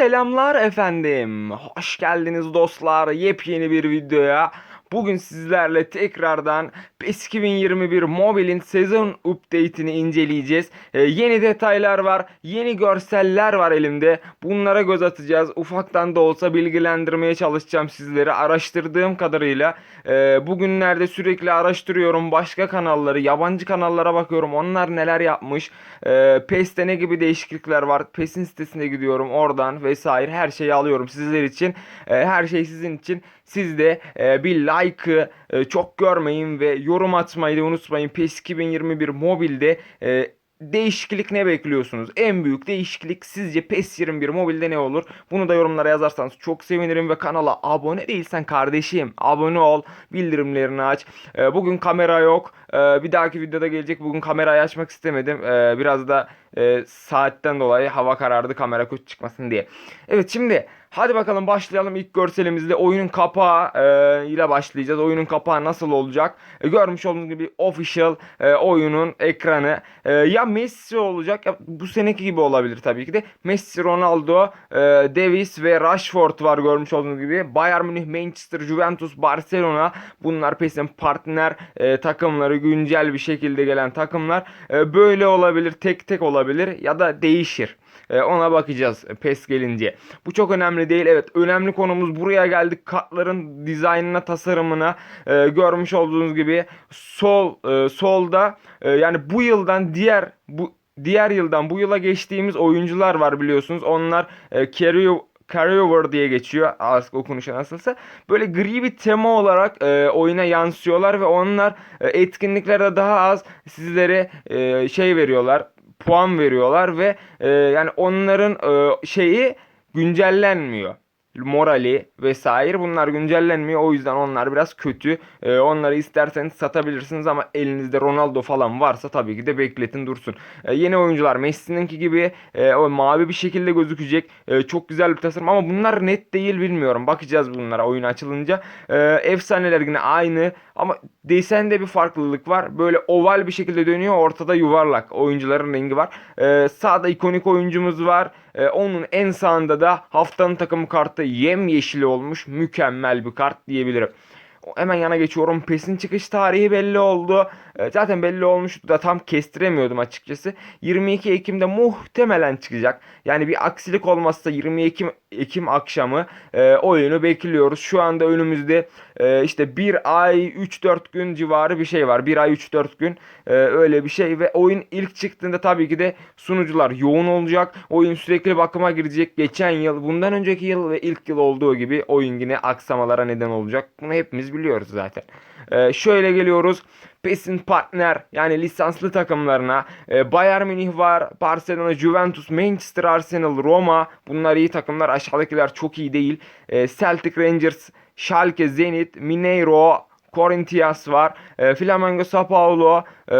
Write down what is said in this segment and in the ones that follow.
Selamlar efendim. Hoş geldiniz dostlar. Yepyeni bir videoya. Bugün sizlerle tekrardan PES 2021 mobilin sezon update'ini inceleyeceğiz. Ee, yeni detaylar var, yeni görseller var elimde. Bunlara göz atacağız. Ufaktan da olsa bilgilendirmeye çalışacağım sizleri. Araştırdığım kadarıyla e, bugünlerde sürekli araştırıyorum. Başka kanalları, yabancı kanallara bakıyorum. Onlar neler yapmış. E, PES'te ne gibi değişiklikler var. PES'in sitesine gidiyorum. Oradan vesaire her şeyi alıyorum sizler için. E, her şey sizin için. Siz de e, bir like'ı e, çok görmeyin ve yorum atmayı da unutmayın. PES 2021 mobilde e, değişiklik ne bekliyorsunuz? En büyük değişiklik sizce PES 21 mobilde ne olur? Bunu da yorumlara yazarsanız çok sevinirim ve kanala abone değilsen kardeşim abone ol, bildirimlerini aç. E, bugün kamera yok. E, bir dahaki videoda gelecek. Bugün kamerayı açmak istemedim. E, biraz da e, saatten dolayı hava karardı kamera kötü çıkmasın diye. Evet şimdi hadi bakalım başlayalım ilk görselimizle oyunun kapağı e, ile başlayacağız. Oyunun kapağı nasıl olacak? E, görmüş olduğunuz gibi official e, oyunun ekranı E, ya Messi olacak ya bu seneki gibi olabilir tabii ki de. Messi, Ronaldo, e, Davis ve Rashford var görmüş olduğunuz gibi. Bayern Münih, Manchester, Juventus, Barcelona bunlar PES'in partner e, takımları güncel bir şekilde gelen takımlar. E, böyle olabilir, tek tek olabilir ya da değişir. E, ona bakacağız PES gelince. Bu çok önemli değil. Evet önemli konumuz buraya geldik. Kartların dizaynına, tasarımına e, görmüş olduğunuz gibi sol e, solda e, yani bu yıldan diğer bu diğer yıldan bu yıla geçtiğimiz oyuncular var biliyorsunuz. Onlar e, carry carryover diye geçiyor artık okunuşu nasılsa. Böyle gri bir tema olarak e, oyuna yansıyorlar ve onlar e, etkinliklerde daha az sizlere e, şey veriyorlar puan veriyorlar ve e, yani onların e, şeyi güncellenmiyor. Morali vesaire bunlar güncellenmiyor. O yüzden onlar biraz kötü. E, onları isterseniz satabilirsiniz ama elinizde Ronaldo falan varsa tabii ki de bekletin dursun. E, yeni oyuncular Messi'ninki gibi e, o mavi bir şekilde gözükecek. E, çok güzel bir tasarım ama bunlar net değil bilmiyorum. Bakacağız bunlara oyun açılınca. E, efsaneler yine aynı ama desende bir farklılık var. Böyle oval bir şekilde dönüyor. Ortada yuvarlak. Oyuncuların rengi var. E, sağda ikonik oyuncumuz var. E, onun en sağında da haftanın takım kartı yem yeşili olmuş. Mükemmel bir kart diyebilirim. Hemen yana geçiyorum. PES'in çıkış tarihi belli oldu. E, zaten belli olmuştu da tam kestiremiyordum açıkçası. 22 Ekim'de muhtemelen çıkacak. Yani bir aksilik olmazsa 22 Ekim, Ekim akşamı e, oyunu bekliyoruz. Şu anda önümüzde e, işte 1 ay 3-4 gün civarı bir şey var. 1 ay 3-4 gün e, öyle bir şey ve oyun ilk çıktığında tabii ki de sunucular yoğun olacak. Oyun sürekli bakıma girecek. Geçen yıl, bundan önceki yıl ve ilk yıl olduğu gibi oyun yine aksamalara neden olacak. Bunu hepimiz biliyoruz zaten. E, şöyle geliyoruz. PES'in partner yani lisanslı takımlarına e, Bayern Münih var, Barcelona, Juventus, Manchester, Arsenal, Roma bunlar iyi takımlar. Aşağıdakiler çok iyi değil. E, Celtic Rangers, Schalke, Zenit, Mineiro, Corinthians var. E, Flamengo, Sao Paulo, e,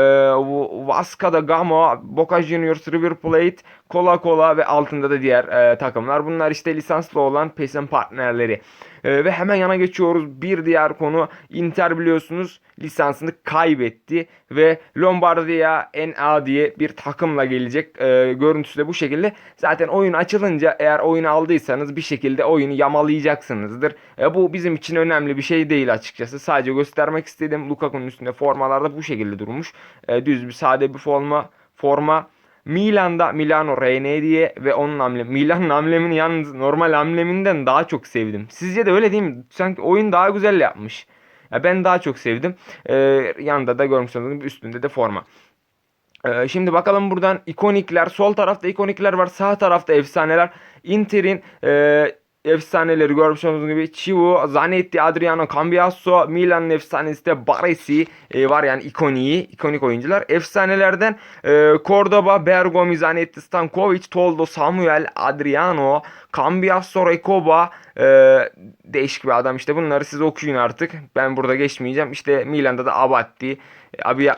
Vasco da Gama, Boca Juniors, River Plate, Cola Cola ve altında da diğer e, takımlar. Bunlar işte lisanslı olan PES'in partnerleri. E, ve hemen yana geçiyoruz. Bir diğer konu Inter biliyorsunuz lisansını kaybetti ve Lombardia NA diye bir takımla gelecek. E, görüntüsü de bu şekilde. Zaten oyun açılınca eğer oyunu aldıysanız bir şekilde oyunu yamalayacaksınızdır. E, bu bizim için önemli bir şey değil açıkçası. Sadece göstermek istedim. Lukaku'nun üstünde formalarda bu şekilde durmuş. E, düz bir sade bir forma forma. Milan'da Milano RN diye ve onun amblemi. Milan'ın amblemini yalnız normal ambleminden daha çok sevdim. Sizce de öyle değil mi? Sanki oyun daha güzel yapmış. Ya ben daha çok sevdim. Ee, yanında da görmüş olduğunuz üstünde de forma. Ee, şimdi bakalım buradan ikonikler. Sol tarafta ikonikler var. Sağ tarafta efsaneler. Inter'in e, efsaneleri görmüş olduğunuz gibi Chivu, Zanetti, Adriano, Cambiasso, Milan'ın efsanesi de Baresi e, var yani ikoniği, ikonik oyuncular. Efsanelerden e, Cordoba, Bergomi, Zanetti, Stankovic, Toldo, Samuel, Adriano, Cambiasso, Recoba, e, değişik bir adam işte bunları siz okuyun artık. Ben burada geçmeyeceğim. İşte Milan'da da Abatti,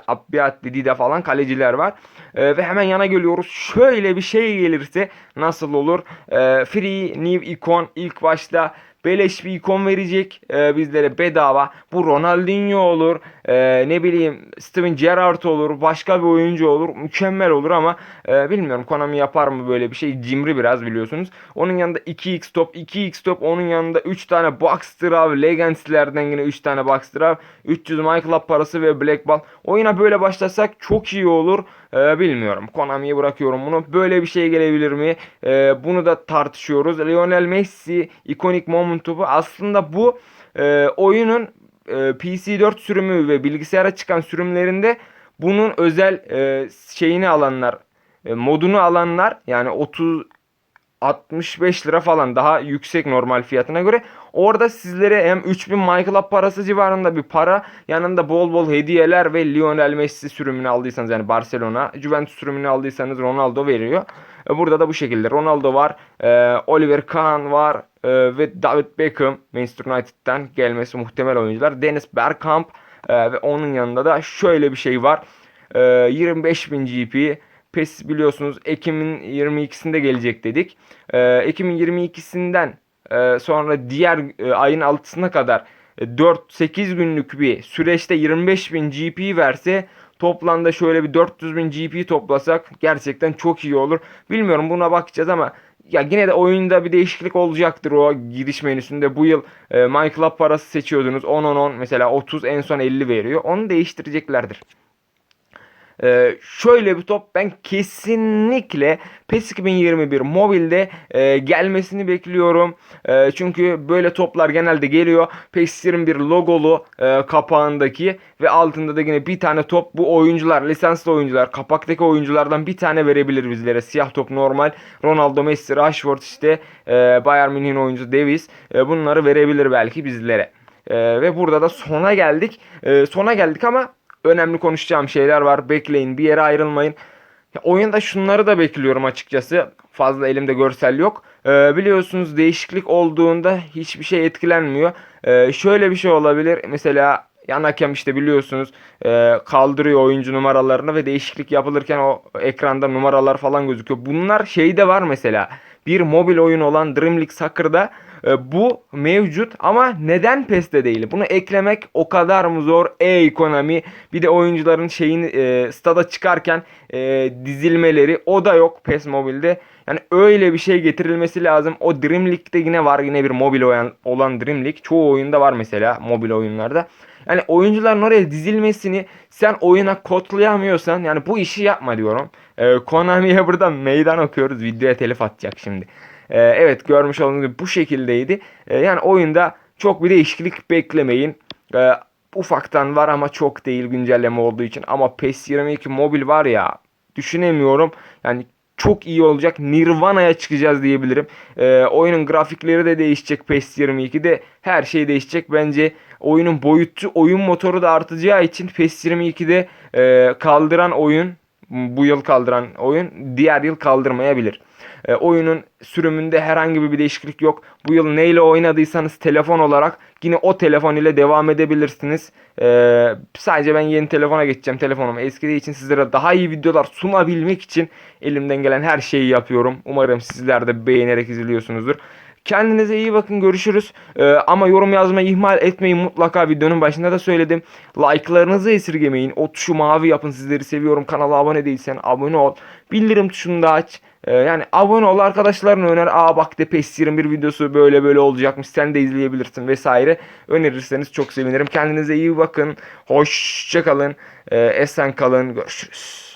Abbiati, Dida falan kaleciler var. E, ve hemen yana geliyoruz. Şöyle bir şey gelirse nasıl olur? E, free New Icon ilk başta beleş bir ikon verecek e, bizlere bedava. Bu Ronaldinho olur, e, ne bileyim Steven Gerrard olur, başka bir oyuncu olur. Mükemmel olur ama e, bilmiyorum Konami yapar mı böyle bir şey? Cimri biraz biliyorsunuz. Onun yanında 2x top, 2x top, onun yanında 3 tane Boxster abi. Legends'lerden yine 3 tane Boxster abi. 300 MyClub parası ve Black Ball. Oyuna böyle başlasak çok iyi olur. Ee, bilmiyorum. Konami'ye bırakıyorum bunu. Böyle bir şey gelebilir mi? Ee, bunu da tartışıyoruz. Lionel Messi ikonik moment topu. Aslında bu e, oyunun e, PC4 sürümü ve bilgisayara çıkan sürümlerinde bunun özel e, şeyini alanlar, e, modunu alanlar yani 30 65 lira falan daha yüksek normal fiyatına göre. Orada sizlere hem 3000 MyClub parası civarında bir para yanında bol bol hediyeler ve Lionel Messi sürümünü aldıysanız yani Barcelona, Juventus sürümünü aldıysanız Ronaldo veriyor. E, Burada da bu şekilde Ronaldo var, e, Oliver Kahn var e, ve David Beckham Manchester United'dan gelmesi muhtemel oyuncular. Dennis Bergkamp e, ve onun yanında da şöyle bir şey var. E, 25.000 GP PES biliyorsunuz Ekim'in 22'sinde gelecek dedik. Ee, Ekim'in 22'sinden e, sonra diğer e, ayın 6'sına kadar e, 4-8 günlük bir süreçte 25.000 GP verse toplamda şöyle bir 400.000 GP toplasak gerçekten çok iyi olur. Bilmiyorum buna bakacağız ama ya yine de oyunda bir değişiklik olacaktır o giriş menüsünde. Bu yıl e, MyClub parası seçiyordunuz. 10-10-10 mesela 30 en son 50 veriyor. Onu değiştireceklerdir. Ee, şöyle bir top ben kesinlikle PES 2021 mobilde e, gelmesini bekliyorum. E, çünkü böyle toplar genelde geliyor. PES 21 logolu e, kapağındaki ve altında da yine bir tane top bu oyuncular lisanslı oyuncular kapaktaki oyunculardan bir tane verebilir bizlere. Siyah top normal. Ronaldo, Messi, Rashford işte e, Bayern Münih'in oyuncusu Davis e, bunları verebilir belki bizlere. E, ve burada da sona geldik. E, sona geldik ama önemli konuşacağım şeyler var. Bekleyin bir yere ayrılmayın. Ya, oyunda şunları da bekliyorum açıkçası. Fazla elimde görsel yok. Ee, biliyorsunuz değişiklik olduğunda hiçbir şey etkilenmiyor. Ee, şöyle bir şey olabilir. Mesela yan hakem işte biliyorsunuz e, kaldırıyor oyuncu numaralarını ve değişiklik yapılırken o ekranda numaralar falan gözüküyor. Bunlar şeyde var mesela. Bir mobil oyun olan Dream League Soccer'da e, bu mevcut ama neden PES'te değil? Bunu eklemek o kadar mı zor? E-ekonomi bir de oyuncuların şeyini e, stada çıkarken e, dizilmeleri o da yok PES mobilde. Yani öyle bir şey getirilmesi lazım. O Dream League'de yine var yine bir mobil oyun olan Dream League. Çoğu oyunda var mesela mobil oyunlarda. Yani oyuncuların oraya dizilmesini sen oyuna kodlayamıyorsan yani bu işi yapma diyorum. Ee, Konami'ye buradan meydan okuyoruz. Videoya telif atacak şimdi. Ee, evet görmüş olduğunuz gibi bu şekildeydi. Ee, yani oyunda çok bir değişiklik beklemeyin. Ee, ufaktan var ama çok değil güncelleme olduğu için. Ama PES 22 mobil var ya düşünemiyorum. Yani çok iyi olacak. Nirvana'ya çıkacağız diyebilirim. Oyunun grafikleri de değişecek PES 22'de. Her şey değişecek. Bence oyunun boyutu, oyun motoru da artacağı için PES 22'de e, kaldıran oyun bu yıl kaldıran oyun diğer yıl kaldırmayabilir. E, oyunun sürümünde herhangi bir değişiklik yok. Bu yıl neyle oynadıysanız telefon olarak yine o telefon ile devam edebilirsiniz. E, sadece ben yeni telefona geçeceğim. Telefonum eskidiği için sizlere daha iyi videolar sunabilmek için elimden gelen her şeyi yapıyorum. Umarım sizler de beğenerek izliyorsunuzdur. Kendinize iyi bakın görüşürüz. Ee, ama yorum yazmayı ihmal etmeyin mutlaka videonun başında da söyledim. Like'larınızı esirgemeyin. O tuşu mavi yapın sizleri seviyorum. Kanala abone değilsen abone ol. Bildirim tuşunu da aç. Ee, yani abone ol arkadaşlarına öner. Aa bak de PES 21 videosu böyle böyle olacakmış. Sen de izleyebilirsin vesaire. Önerirseniz çok sevinirim. Kendinize iyi bakın. Hoşçakalın. Ee, esen kalın. Görüşürüz.